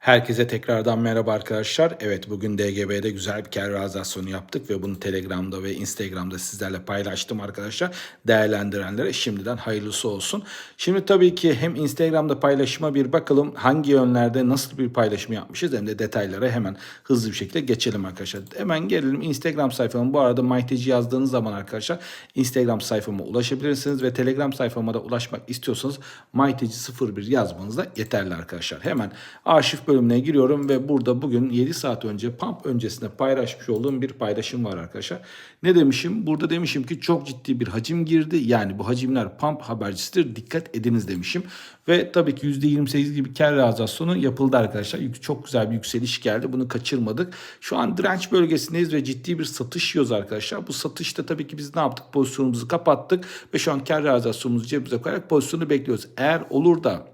Herkese tekrardan merhaba arkadaşlar. Evet bugün DGB'de güzel bir kar yaptık ve bunu Telegram'da ve Instagram'da sizlerle paylaştım arkadaşlar. Değerlendirenlere şimdiden hayırlısı olsun. Şimdi tabii ki hem Instagram'da paylaşıma bir bakalım hangi yönlerde nasıl bir paylaşım yapmışız hem de detaylara hemen hızlı bir şekilde geçelim arkadaşlar. Hemen gelelim Instagram sayfama. Bu arada MyTG yazdığınız zaman arkadaşlar Instagram sayfama ulaşabilirsiniz ve Telegram sayfama da ulaşmak istiyorsanız MyTG01 yazmanız da yeterli arkadaşlar. Hemen arşiv bölümüne giriyorum ve burada bugün 7 saat önce pump öncesinde paylaşmış olduğum bir paylaşım var arkadaşlar. Ne demişim? Burada demişim ki çok ciddi bir hacim girdi. Yani bu hacimler pump habercisidir. Dikkat ediniz demişim. Ve tabii ki %28 gibi kar realizasyonu yapıldı arkadaşlar. Çok güzel bir yükseliş geldi. Bunu kaçırmadık. Şu an direnç bölgesindeyiz ve ciddi bir satış yiyoruz arkadaşlar. Bu satışta tabii ki biz ne yaptık? Pozisyonumuzu kapattık ve şu an kar realizasyonumuzu cebimize koyarak pozisyonu bekliyoruz. Eğer olur da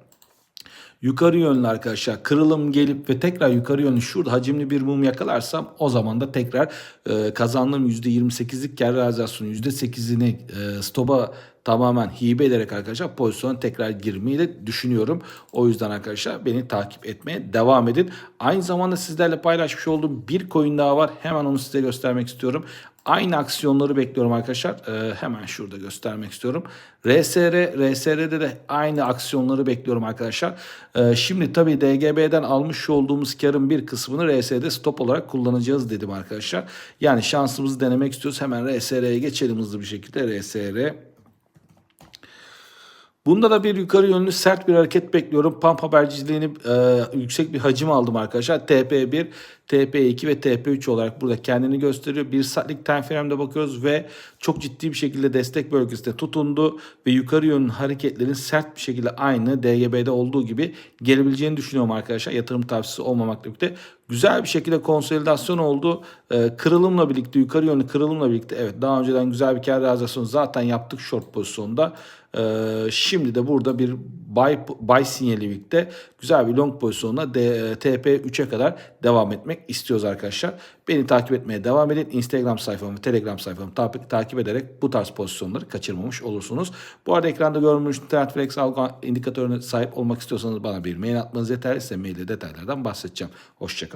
yukarı yönlü arkadaşlar kırılım gelip ve tekrar yukarı yönlü şurada hacimli bir mum yakalarsam o zaman da tekrar e, kazandığım %28'lik kar realizasyonu %8'ini e, stopa tamamen hibe ederek arkadaşlar pozisyona tekrar girmeyi de düşünüyorum. O yüzden arkadaşlar beni takip etmeye devam edin. Aynı zamanda sizlerle paylaşmış olduğum bir coin daha var. Hemen onu size göstermek istiyorum. Aynı aksiyonları bekliyorum arkadaşlar. Ee, hemen şurada göstermek istiyorum. RSR, RSR'de de aynı aksiyonları bekliyorum arkadaşlar. Ee, şimdi tabii DGB'den almış olduğumuz karın bir kısmını RSR'de stop olarak kullanacağız dedim arkadaşlar. Yani şansımızı denemek istiyoruz. Hemen RSR'ye geçelim hızlı bir şekilde. RSR Bunda da bir yukarı yönlü sert bir hareket bekliyorum. Pump haberciliğini e, yüksek bir hacim aldım arkadaşlar. TP1, TP2 ve TP3 olarak burada kendini gösteriyor. Bir saatlik time frame'de bakıyoruz ve çok ciddi bir şekilde destek bölgesinde tutundu ve yukarı yönlü hareketlerin sert bir şekilde aynı DGB'de olduğu gibi gelebileceğini düşünüyorum arkadaşlar. Yatırım tavsiyesi olmamakla birlikte güzel bir şekilde konsolidasyon oldu. Ee, kırılımla birlikte yukarı yönlü kırılımla birlikte evet daha önceden güzel bir kar realizasyonu zaten yaptık short pozisyonda. Ee, şimdi de burada bir buy, buy sinyali birlikte güzel bir long pozisyonla D, TP 3'e kadar devam etmek istiyoruz arkadaşlar. Beni takip etmeye devam edin. Instagram sayfamı, Telegram sayfamı takip, takip ederek bu tarz pozisyonları kaçırmamış olursunuz. Bu arada ekranda görmüş Trendflex algı indikatörüne sahip olmak istiyorsanız bana bir mail atmanız yeterli. Size mailde detaylardan bahsedeceğim. Hoşçakalın.